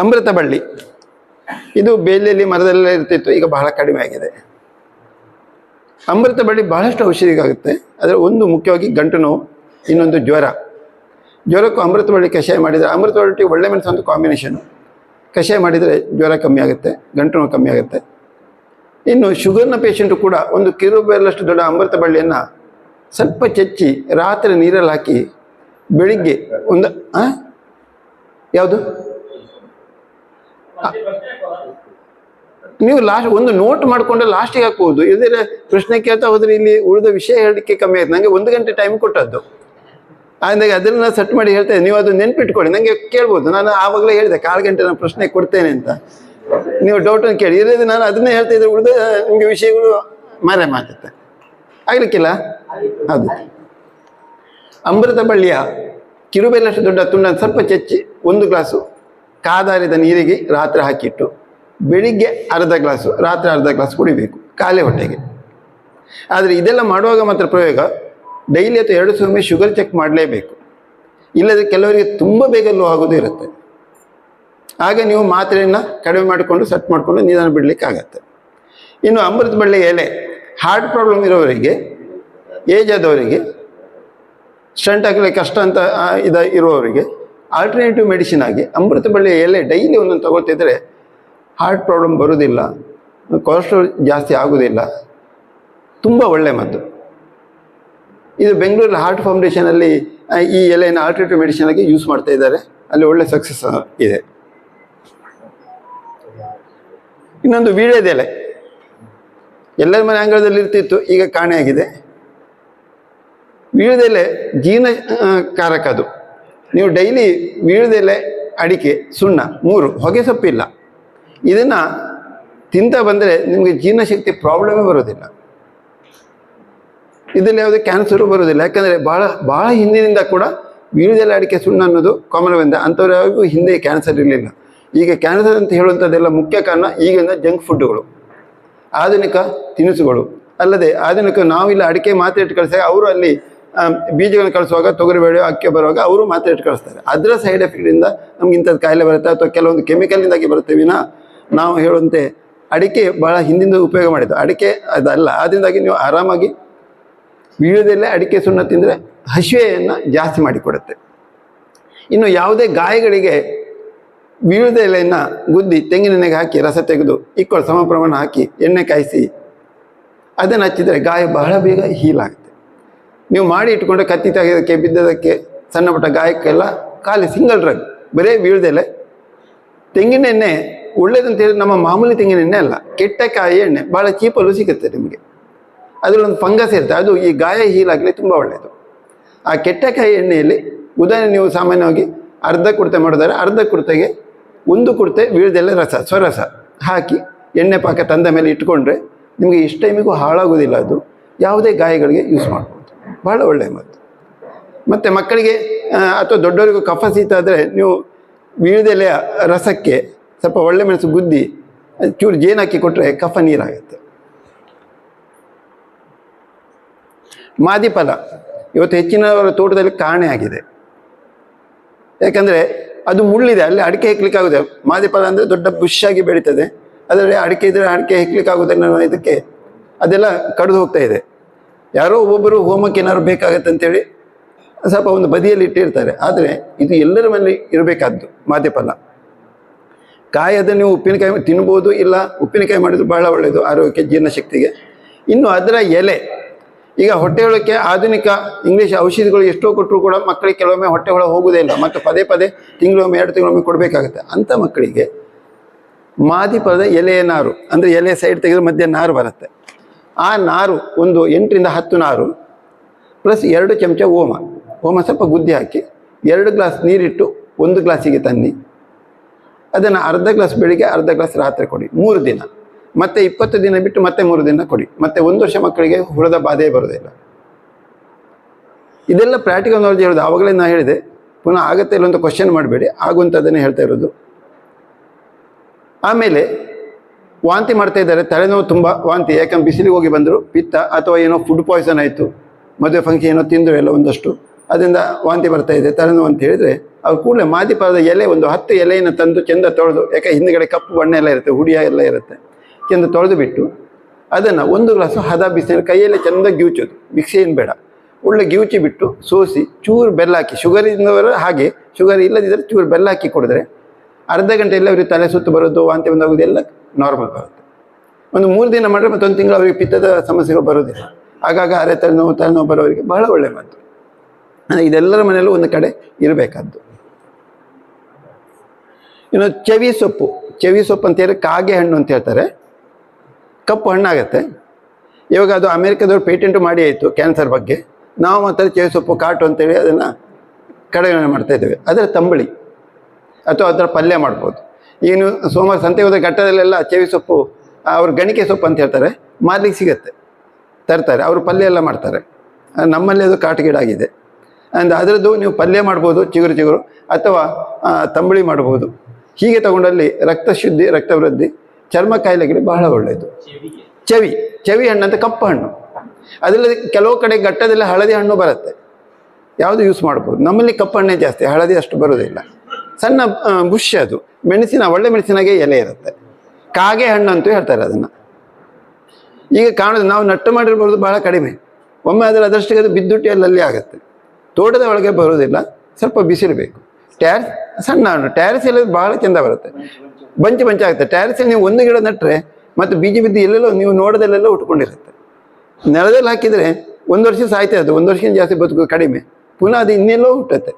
ಅಮೃತ ಬಳ್ಳಿ ಇದು ಬೇಲಿಯಲ್ಲಿ ಮರದಲ್ಲೆಲ್ಲ ಇರ್ತಿತ್ತು, ಈಗ ಬಹಳ ಕಡಿಮೆ ಆಗಿದೆ. ಅಮೃತ ಬಳ್ಳಿ ಬಹಳಷ್ಟು ಔಷಧಿಗಾಗುತ್ತೆ. ಆದರೆ ಒಂದು ಮುಖ್ಯವಾಗಿ ಗಂಟು ನೋವು, ಇನ್ನೊಂದು ಜ್ವರ. ಜ್ವರಕ್ಕೂ ಅಮೃತ ಬಳ್ಳಿ ಕಷಾಯ ಮಾಡಿದರೆ ಅಮೃತ ಬಳ್ಳಿ ಒಳ್ಳೆ ಮೆಣಸು ಒಂದು ಕಾಂಬಿನೇಷನು ಕಷಾಯ ಮಾಡಿದರೆ ಜ್ವರ ಕಮ್ಮಿ ಆಗುತ್ತೆ, ಗಂಟು ನೋವು ಕಮ್ಮಿ ಆಗುತ್ತೆ. ಇನ್ನು ಶುಗರ್ನ ಪೇಷಂಟು ಕೂಡ ಒಂದು ಕಿರು ಬೆರಳಷ್ಟು ದೊಡ್ಡ ಅಮೃತ ಬಳ್ಳಿಯನ್ನು ಸ್ವಲ್ಪ ಚಚ್ಚಿ ರಾತ್ರಿ ನೀರಲ್ಲಿ ಹಾಕಿ, ಬೆಳಿಗ್ಗೆ ಒಂದು? ಯಾವುದು? ನೀವು ಲಾಸ್ಟ್ ಒಂದು ನೋಟ್ ಮಾಡಿಕೊಂಡ್ರೆ ಲಾಸ್ಟಿಗೆ ಹಾಕ್ಬೋದು. ಇದ್ರೆ ಪ್ರಶ್ನೆ ಕೇಳ್ತಾ ಹೋದ್ರೆ ಇಲ್ಲಿ ಉಳಿದ ವಿಷಯ ಹೇಳಲಿಕ್ಕೆ ಕಮ್ಮಿ ಆಯ್ತು. ನನಗೆ ಒಂದು ಗಂಟೆ ಟೈಮ್ ಕೊಟ್ಟದ್ದು. ಅಂದಾಗ ಅದನ್ನ ಸೆಟ್ ಮಾಡಿ ಹೇಳ್ತೇನೆ ನೀವು ಅದು ನೆನ್ಪಿಟ್ಕೊಳ್ಳಿ. ನನಗೆ ಕೇಳ್ಬೋದು. ನಾನು ಆವಾಗಲೇ ಹೇಳಿದೆ, ಕಾಲು ಗಂಟೆ ನಾನು ಪ್ರಶ್ನೆ ಕೊಡ್ತೇನೆ ಅಂತ. ನೀವು ಡೌಟನ್ನು ಕೇಳಿ. ಇಲ್ಲದೆ ನಾನು ಅದನ್ನೇ ಹೇಳ್ತಾ ಇದ್ರೆ ಉಳಿದ, ನಿಮಗೆ ವಿಷಯಗಳು ಮರೆ ಮಾತುತ್ತೆ ಆಗ್ಲಿಕ್ಕಿಲ್ಲ? ಅದು ಅಮೃತ ಬಳ್ಳಿಯ ಕಿರುಬೆಲ್ಲಷ್ಟು ದೊಡ್ಡ ತುಂಡ ಸ್ವಲ್ಪ ಚಚ್ಚಿ ಒಂದು ಗ್ಲಾಸು ಕಾದಾರಿದ ನೀರಿಗೆ ರಾತ್ರಿ ಹಾಕಿಟ್ಟು ಬೆಳಿಗ್ಗೆ ಅರ್ಧ ಗ್ಲಾಸು, ರಾತ್ರಿ ಅರ್ಧ ಗ್ಲಾಸ್ ಕುಡಿಬೇಕು, ಖಾಲಿ ಹೊಟ್ಟೆಗೆ. ಆದರೆ ಇದೆಲ್ಲ ಮಾಡುವಾಗ ಮಾತ್ರ ಪ್ರಯೋಗ, ಡೈಲಿ ಅಥವಾ ಎರಡು ಸೊಮ್ಮೆ ಶುಗರ್ ಚೆಕ್ ಮಾಡಲೇಬೇಕು. ಇಲ್ಲದೆ ಕೆಲವರಿಗೆ ತುಂಬ ಬೇಗ ಲೋ ಆಗೋದು ಇರುತ್ತೆ. ಆಗ ನೀವು ಮಾತ್ರೆಯನ್ನು ಕಡಿಮೆ ಮಾಡಿಕೊಂಡು, ಸೆಟ್ ಮಾಡಿಕೊಂಡು ನಿಧಾನ ಬಿಡಲಿಕ್ಕೆ ಆಗತ್ತೆ ಇನ್ನು ಅಮೃತ ಬಳ್ಳಿ ಎಲೆ ಹಾರ್ಟ್ ಪ್ರಾಬ್ಲಮ್ ಇರೋವರಿಗೆ ಏಜ್ ಆದವರಿಗೆ ಸ್ಟಂಟ್ ಹಾಕಲಿಕ್ಕೆ ಕಷ್ಟ ಅಂತ ಇದ ಇರುವವರಿಗೆ ಆಲ್ಟರ್ನೇಟಿವ್ ಮೆಡಿಸಿನ್ ಆಗಿ ಅಮೃತ ಬಳ್ಳಿಯ ಎಲೆ ಡೈಲಿ ಒಂದೊಂದು ತಗೊಳ್ತಿದ್ರೆ ಹಾರ್ಟ್ ಪ್ರಾಬ್ಲಮ್ ಬರುವುದಿಲ್ಲ ಕೊಲೆಸ್ಟ್ರಾಲ್ ಜಾಸ್ತಿ ಆಗೋದಿಲ್ಲ. ತುಂಬ ಒಳ್ಳೆ ಮದ್ದು. ಇದು ಬೆಂಗಳೂರಲ್ಲಿ ಹಾರ್ಟ್ ಫೌಂಡೇಶನಲ್ಲಿ ಈ ಎಲೆಯನ್ನು ಆಲ್ಟರ್ನೇಟಿವ್ ಮೆಡಿಸಿನ್ ಆಗಿ ಯೂಸ್ ಮಾಡ್ತಾ ಇದ್ದಾರೆ. ಅಲ್ಲಿ ಒಳ್ಳೆ ಸಕ್ಸಸ್ ಇದೆ. ಇನ್ನೊಂದು ವೀಳ್ಯದೆಲೆ ಎಲ್ಲರ ಮನೆ ಅಂಗಳದಲ್ಲಿ ಇರ್ತಿತ್ತು ಈಗ ಕಾಣೆಯಾಗಿದೆ. ವೀಳ್ಯದೆಲೆ ಜೀರ್ಣ ಆ, ಕಾರಕ ಅದು. ನೀವು ಡೈಲಿ ವೀಳ್ದೆಲೆ ಅಡಿಕೆ, ಸುಣ್ಣ, ಮೂರು, ಹೊಗೆ ಸೊಪ್ಪಿಲ್ಲ ಇದನ್ನು ತಿಂತ ಬಂದರೆ ನಿಮಗೆ ಜೀರ್ಣಶಕ್ತಿ ಪ್ರಾಬ್ಲಮೇ ಬರೋದಿಲ್ಲ. ಇದರಲ್ಲಿ ಯಾವುದೇ ಕ್ಯಾನ್ಸರು ಬರೋದಿಲ್ಲ. ಯಾಕಂದರೆ ಭಾಳ ಭಾಳ ಹಿಂದಿನಿಂದ ಕೂಡ ವೀಳ್ದೆಲೆ ಅಡಿಕೆ, ಸುಣ್ಣ ಅನ್ನೋದು ಕಾಮನ್ ಬಂದ. ಹಿಂದೆ ಕ್ಯಾನ್ಸರ್ ಇರಲಿಲ್ಲ. ಈಗ ಕ್ಯಾನ್ಸರ್ ಅಂತ ಹೇಳುವಂಥದ್ದೆಲ್ಲ ಮುಖ್ಯ ಕಾರಣ ಈಗಿನ ಜಂಕ್ ಫುಡ್ಡುಗಳು ಆಧುನಿಕ ತಿನಿಸುಗಳು. ಅಲ್ಲದೆ ಆಧುನಿಕ ನಾವಿಲ್ಲ ಅಡಿಕೆ ಮಾತ್ರ ಇಟ್ಟು ಕಳಿಸಿದಾಗ ಅವರು ಅಲ್ಲಿ ಬೀಜಗಳನ್ನು ಕಳಿಸುವಾಗ ತೊಗರಿಬೇಳೆ ಅಕ್ಕಿ ಬರುವಾಗ ಅವರು ಮಾತ್ರ ಇಟ್ಟು ಕಳಿಸ್ತಾರೆ. ಅದರ ಸೈಡ್ ಎಫೆಕ್ಟಿಂದ ನಮ್ಗೆ ಇಂಥದ್ದು ಕಾಯಿಲೆ ಬರುತ್ತೆ ಅಥವಾ ಕೆಲವೊಂದು ಕೆಮಿಕಲ್ನಿಂದಾಗಿ ಬರುತ್ತೆ ವಿನ ನಾವು ಹೇಳುವಂತೆ ಅಡಿಕೆ ಭಾಳ ಹಿಂದಿಂದ ಉಪಯೋಗ ಮಾಡಿದ್ದು. ಅಡಿಕೆ ಅದಲ್ಲ ಅದರಿಂದಾಗಿ ನೀವು ಆರಾಮಾಗಿ ವೀಳ್ಯದಲ್ಲೇ ಅಡಿಕೆ ಸುಣ್ಣ ತಿಂದರೆ ಹಸಿವೆಯನ್ನು ಜಾಸ್ತಿ ಮಾಡಿಕೊಡುತ್ತೆ. ಇನ್ನು ಯಾವುದೇ ಗಾಯಗಳಿಗೆ ಬೀಳದ ಎಲೆಯನ್ನು ಗುದ್ದಿ ತೆಂಗಿನೆಣ್ಣೆಗೆ ಹಾಕಿ, ರಸ ತೆಗೆದು ಇಕ್ಕೊಳ್ಳಿ ಸಮ ಪ್ರಮಾಣ ಹಾಕಿ, ಎಣ್ಣೆ ಕಾಯಿಸಿ, ಅದನ್ನು ಹಚ್ಚಿದರೆ ಗಾಯ ಬಹಳ ಬೇಗ ಹೀಲ್ ಆಗುತ್ತೆ. ನೀವು ಮಾಡಿ ಇಟ್ಕೊಂಡ್ರೆ ಕತ್ತಿ ತೆಗೆಯೋದಕ್ಕೆ, ಬಿದ್ದದಕ್ಕೆ, ಸಣ್ಣ ಪುಟ್ಟ ಗಾಯಕ್ಕೆಲ್ಲ ಖಾಲಿ ಸಿಂಗಲ್ ಡ್ರಗ್, ಬರೇ ಬೀಳ್ದೆಲೆ ತೆಂಗಿನ ಎಣ್ಣೆ ಒಳ್ಳೇದಂತ ಹೇಳಿ ನಮ್ಮ ಮಾಮೂಲಿ ತೆಂಗಿನ ಎಣ್ಣೆ ಅಲ್ಲ ಕೆಟ್ಟ ಕಾಯಿ ಎಣ್ಣೆ ಭಾಳ ಚೀಪಲ್ಲೂ ಸಿಗುತ್ತೆ ನಿಮಗೆ. ಅದರಲ್ಲೊಂದು ಫಂಗಸ್ ಇರುತ್ತೆ, ಅದು ಈ ಗಾಯ ಹೀಲಾಗಲಿ ತುಂಬ ಒಳ್ಳೆಯದು ಆ ಕೆಟ್ಟಕಾಯಿ ಎಣ್ಣೆಯಲ್ಲಿ ಉದಾಹರಣೆ ನೀವು ಸಾಮಾನ್ಯವಾಗಿ ಅರ್ಧ ಕುರ್ತೆ ಮಾಡಿದರೆ ಅರ್ಧ ಕುರ್ತೆಗೆ ಒಂದು ಕುರ್ತೆ ವೀಳ್ಯದೆಲೆ ರಸ, ಸ್ವರಸ ಹಾಕಿ ಎಣ್ಣೆ ಪಾಕ ತಂದ ಮೇಲೆ ಇಟ್ಕೊಂಡ್ರೆ ನಿಮಗೆ ಇಷ್ಟು ಟೈಮಿಗೂ ಹಾಳಾಗೋದಿಲ್ಲ ಅದು. ಯಾವುದೇ ಗಾಯಗಳಿಗೆ ಯೂಸ್ ಮಾಡ್ಬೋದು. ಭಾಳ ಒಳ್ಳೆಯ ಮಾತು. ಮತ್ತು ಮಕ್ಕಳಿಗೆ ಅಥವಾ ದೊಡ್ಡವರಿಗೂ ಕಫ ಸೀತ ಆದರೆ ನೀವು ವೀಳ್ಯದೆಲೆಯ ರಸಕ್ಕೆ ಸ್ವಲ್ಪ ಒಳ್ಳೆ ಮೆಣಸು ಗುದ್ದಿ, ಚೂರು ಜೇನು ಹಾಕಿ ಕೊಟ್ಟರೆ ಕಫ ನೀರಾಗುತ್ತೆ. ಮಾದಿಫಲ ಇವತ್ತು ಹೆಚ್ಚಿನವರ ತೋಟದಲ್ಲಿ ಕಾಣೆ ಆಗಿದೆ. ಯಾಕಂದರೆ ಅದು ಮುಳ್ಳಿದೆ, ಅಲ್ಲಿ ಅಡಿಕೆ ಹೆಕ್ಲಿಕ್ಕೆ ಆಗುತ್ತೆ ಮಾದಿಫಲ ಅಂದರೆ ದೊಡ್ಡ ಬುಷ್ ಆಗಿ ಬೆಳೀತದೆ. ಅದರಲ್ಲಿ ಅಡಿಕೆ ಇದ್ದರೆ ಅಡಿಕೆ ಹೆಕ್ಲಿಕ್ಕೆ ಆಗೋದಿಲ್ಲ ಅನ್ನೋ ಇದಕ್ಕೆ ಅದೆಲ್ಲ ಕಡಿದು ಹೋಗ್ತಾ ಇದೆ. ಯಾರೋ ಒಬ್ಬೊಬ್ಬರು ಹೋಮಕ್ಕೆ ಏನಾದ್ರು ಬೇಕಾಗತ್ತೆ ಅಂತೇಳಿ ಸ್ವಲ್ಪ ಒಂದು ಬದಿಯಲ್ಲಿ ಇಟ್ಟಿರ್ತಾರೆ. ಆದರೆ ಇದು ಎಲ್ಲರ ಮನೆಯಲ್ಲಿ ಇರಬೇಕಾದ್ದು ಮಾದಿಫಲ ಕಾಯಿ ಅದನ್ನು ನೀವು ಉಪ್ಪಿನಕಾಯಿ ತಿನ್ಬೋದು ಇಲ್ಲ ಉಪ್ಪಿನಕಾಯಿ ಮಾಡಿದ್ರು ಬಹಳ ಒಳ್ಳೆಯದು ಆರೋಗ್ಯಕ್ಕೆ, ಜೀರ್ಣಶಕ್ತಿಗೆ. ಇನ್ನು ಅದರ ಎಲೆ, ಈಗ ಹೊಟ್ಟೆ ಹೊಳಕ್ಕೆ ಆಧುನಿಕ ಇಂಗ್ಲೀಷ್ ಔಷಧಿಗಳು ಎಷ್ಟೋ ಕೊಟ್ಟರು ಕೂಡ ಮಕ್ಕಳಿಗೆ ಕೆಲವೊಮ್ಮೆ ಹೊಟ್ಟೆ ಹೊಳ ಹೋಗುವುದೇ ಇಲ್ಲ. ಮತ್ತು ಪದೇ ಪದೇ ತಿಂಗಳೊಮ್ಮೆ, ಎರಡು ತಿಂಗಳೊಮ್ಮೆ ಕೊಡಬೇಕಾಗುತ್ತೆ. ಅಂಥ ಮಕ್ಕಳಿಗೆ ಮಾದಿಪದ ಎಲೆಯ ನಾರು, ಅಂದರೆ ಎಲೆ ಸೈಡ್ ತೆಗೆದ್ರೆ ಮಧ್ಯೆ ನಾರು ಬರುತ್ತೆ. ಆ ನಾರು ಒಂದು ಎಂಟರಿಂದ ಹತ್ತು ನಾರು, ಪ್ಲಸ್ ಎರಡು ಚಮಚ ಓಮ. ಓಮ ಸ್ವಲ್ಪ ಗುದ್ದಿ ಹಾಕಿ ಎರಡು ಗ್ಲಾಸ್ ನೀರಿಟ್ಟು ಒಂದು ಗ್ಲಾಸಿಗೆ ತನ್ನಿ. ಅದನ್ನು ಅರ್ಧ ಗ್ಲಾಸ್ ಬೆಳಿಗ್ಗೆ, ಅರ್ಧ ಗ್ಲಾಸ್ ರಾತ್ರಿ ಕೊಡಿ. ಮೂರು ದಿನ. ಮತ್ತೆ ಇಪ್ಪತ್ತು ದಿನ ಬಿಟ್ಟು ಮತ್ತೆ ಮೂರು ದಿನ ಕೊಡಿ. ಮತ್ತೆ ಒಂದು ವರ್ಷ ಮಕ್ಕಳಿಗೆ ಹುಳದ ಬಾಧೆ ಬರೋದಿಲ್ಲ ಇದೆಲ್ಲ ಪ್ರಾಕ್ಟಿಕಲ್ ನಾಲೆಜ್ ಹೇಳೋದು ಆವಾಗಲೇ ನಾನು ಹೇಳಿದೆ, ಪುನಃ ಆಗತ್ತೆ ಇಲ್ಲ ಅಂತ ಕ್ವಶನ್ ಮಾಡಬೇಡಿ. ಆಗುವಂಥದ್ದನ್ನೇ ಹೇಳ್ತಾ ಇರೋದು. ಆಮೇಲೆ ವಾಂತಿ ಮಾಡ್ತಾ ಇದ್ದಾರೆ. ತಲೆನೋವು ತುಂಬ ವಾಂತಿ. ಯಾಕಂದ್ರೆ ಬಿಸಿಲಿಗೆ ಹೋಗಿ ಬಂದರು ಪಿತ್ತ ಅಥವಾ ಏನೋ ಫುಡ್ ಪಾಯ್ಸನ್ ಆಯಿತು. ಮದುವೆ ಫಂಕ್ಷನ್ ಏನೋ ತಿಂದರು ಎಲ್ಲ ಒಂದಷ್ಟು. ಅದರಿಂದ ವಾಂತಿ ಬರ್ತಾ ಇದೆ, ತಲೆನೋವು ಅಂತ ಹೇಳಿದರೆ ಅವ್ರು ಕೂಡಲೇ ಮಾದಿಪಾದ ಎಲೆ ಒಂದು ಹತ್ತು ಎಲೆಯನ್ನು ತಂದು ಚೆಂದ ತೊಳೆದು, ಯಾಕೆ ಹಿಂದ್ಗಡೆ ಕಪ್ಪು ಬಣ್ಣ ಎಲ್ಲ ಇರುತ್ತೆ ಹುಡಿಯ ಎಲ್ಲ ಇರುತ್ತೆ ಚೆಂದ ತೊಳೆದು ಬಿಟ್ಟು ಅದನ್ನು ಒಂದು ಗ್ಲಾಸು ಹದ ಬಿಸಿಲು ಕೈಯಲ್ಲಿ ಚೆಂದ ಗಿವುಚೋದು ಮಿಕ್ಸಿ ಏನು ಬೇಡ. ಒಳ್ಳೆ ಗಿವುಚಿ ಬಿಟ್ಟು ಸೋಸಿ ಚೂರು ಬೆಲ್ಲ ಹಾಕಿ ಶುಗರ್ ಇದ್ದವರು ಹಾಗೆ ಶುಗರ್ ಇಲ್ಲದಿದ್ದರೆ ಚೂರು ಬೆಲ್ಲ ಹಾಕಿ ಕುಡಿದ್ರೆ ಅರ್ಧ ಗಂಟೆಯಲ್ಲಿ ಅವರಿಗೆ ತಲೆ ಸುತ್ತು ಬರೋದು, ವಾಂತಿ ಬಂದಾಗೋದು ಎಲ್ಲ ನಾರ್ಮಲ್ ಬರುತ್ತೆ. ಒಂದು ಮೂರು ದಿನ ಮಾಡಿದ್ರೆ ಮತ್ತೊಂದು ತಿಂಗಳು ಅವರಿಗೆ ಪಿತ್ತದ ಸಮಸ್ಯೆಗಳು ಬರೋದಿಲ್ಲ ಆಗಾಗ ಅರೆ ತಲೆನೋವು ತಲೆನೋವು ಬರೋರಿಗೆ ಬಹಳ ಒಳ್ಳೆ ಮಾತು. ಇದೆಲ್ಲರ ಮನೆಯಲ್ಲೂ ಒಂದು ಕಡೆ ಇರಬೇಕಾದ್ದು. ಇನ್ನು ಚವಿ ಸೊಪ್ಪು ಚವಿ ಸೊಪ್ಪು ಅಂತ ಹೇಳಿ ಕಾಗೆ ಹಣ್ಣು ಅಂತ ಹೇಳ್ತಾರೆ. ಕಪ್ಪು ಹಣ್ಣಾಗತ್ತೆ. ಇವಾಗ ಅದು ಅಮೇರಿಕಾದವ್ರು ಪೇಟೆಂಟು ಮಾಡಿ ಆಯಿತು ಕ್ಯಾನ್ಸರ್ ಬಗ್ಗೆ. ನಾವು ಮಾತ್ರ ಚವಿ ಸೊಪ್ಪು, ಕಾಟು ಅಂತೇಳಿ ಅದನ್ನು ಕಡೆಗಣನೆ ಮಾಡ್ತಾ ಇದ್ದೇವೆ. ಅದರ ತಂಬಳಿ. ಅಥವಾ ಅದರ ಪಲ್ಯ ಮಾಡ್ಬೋದು. ಏನು ಸೋಮವಾರ ಸಂತೆ ಹೋದ ಘಟ್ಟದಲ್ಲೆಲ್ಲ ಚೆವಿ ಸೊಪ್ಪು, ಅವ್ರ ಗಣಿಕೆ ಸೊಪ್ಪು ಅಂತ ಹೇಳ್ತಾರೆ, ಮಾರ್ಲಿಕ್ಕೆ ಸಿಗತ್ತೆ. ತರ್ತಾರೆ, ಅವರು ಪಲ್ಯ ಎಲ್ಲ ಮಾಡ್ತಾರೆ. ನಮ್ಮಲ್ಲಿ ಅದು ಕಾಟಗೀಡಾಗಿದೆ. ಆ್ಯಂಡ್ ಅದರದ್ದು ನೀವು ಪಲ್ಯ ಮಾಡ್ಬೋದು, ಚಿಗುರು ಚಿಗುರು, ಅಥವಾ ತಂಬಳಿ ಮಾಡ್ಬೋದು. ಹೀಗೆ ತಗೊಂಡಲ್ಲಿ ರಕ್ತ ಶುದ್ಧಿ, ರಕ್ತ ವೃದ್ಧಿ, ಚರ್ಮ ಕಾಯಿಲೆಗಳಿಗೆ ಬಹಳ ಒಳ್ಳೆಯದು ಚೆವಿ ಚೆವಿ ಹಣ್ಣು ಅಂತ ಕಪ್ಪು ಹಣ್ಣು. ಅದರಲ್ಲಿ ಕೆಲವು ಕಡೆ ಘಟ್ಟದಲ್ಲಿ ಹಳದಿ ಹಣ್ಣು ಬರುತ್ತೆ. ಯಾವುದು ಯೂಸ್ ಮಾಡ್ಬೋದು. ನಮ್ಮಲ್ಲಿ ಕಪ್ಪು ಹಣ್ಣೇ ಜಾಸ್ತಿ, ಹಳದಿ ಅಷ್ಟು ಬರೋದಿಲ್ಲ. ಸಣ್ಣ ಬುಷ್ ಅದು. ಮೆಣಸಿನ, ಒಳ್ಳೆ ಮೆಣಸಿನಾಗೆ ಎಲೆ ಇರುತ್ತೆ. ಕಾಗೆ ಹಣ್ಣು ಅಂತೂ ಹೇಳ್ತಾರೆ ಅದನ್ನು. ಈಗ ಕಾಣೋದು ನಾವು ನಟ್ಟು ಮಾಡಿರ್ಬೋದು ಬಹಳ ಕಡಿಮೆ. ಒಮ್ಮೆ ಅದರ ಅದರಷ್ಟಿಗೆ ಅದು ಬಿದ್ದುಟ್ಟಿ ಅಲ್ಲಲ್ಲಿ ಆಗುತ್ತೆ. ತೋಟದ ಒಳಗೆ ಬರೋದಿಲ್ಲ ಸ್ವಲ್ಪ ಬಿಸಿಲು ಬೇಕು ಟ್ಯಾರ್ಸ್, ಸಣ್ಣ ಹಣ್ಣು ಟ್ಯಾರಿಸ್ ಎಲ್ಲ ಬಹಳ ಚೆಂದ ಬರುತ್ತೆ. ಬಂಚು ಬಂಚು ಆಗುತ್ತೆ. ಟ್ಯಾರಿಸಲ್ಲಿ ನೀವು ಒಂದು ಗಿಡ ನೆಟ್ಟರೆ ಮತ್ತು ಬೀಜ ಬಿದ್ದು ಎಲ್ಲೆಲ್ಲೋ ನೀವು ನೋಡೋದಲ್ಲೆಲ್ಲ ಉಟ್ಕೊಂಡಿರುತ್ತೆ. ನೆಲದಲ್ಲಿ ಹಾಕಿದರೆ ಒಂದು ವರ್ಷ ಸಾಯ್ತಾ ಅದು ಒಂದು ವರ್ಷಕ್ಕಿಂತ ಜಾಸ್ತಿ ಬದುಕು ಕಡಿಮೆ. ಪುನಃ ಅದು ಇನ್ನೆಲ್ಲೋ ಹುಟ್ಟುತ್ತೆ.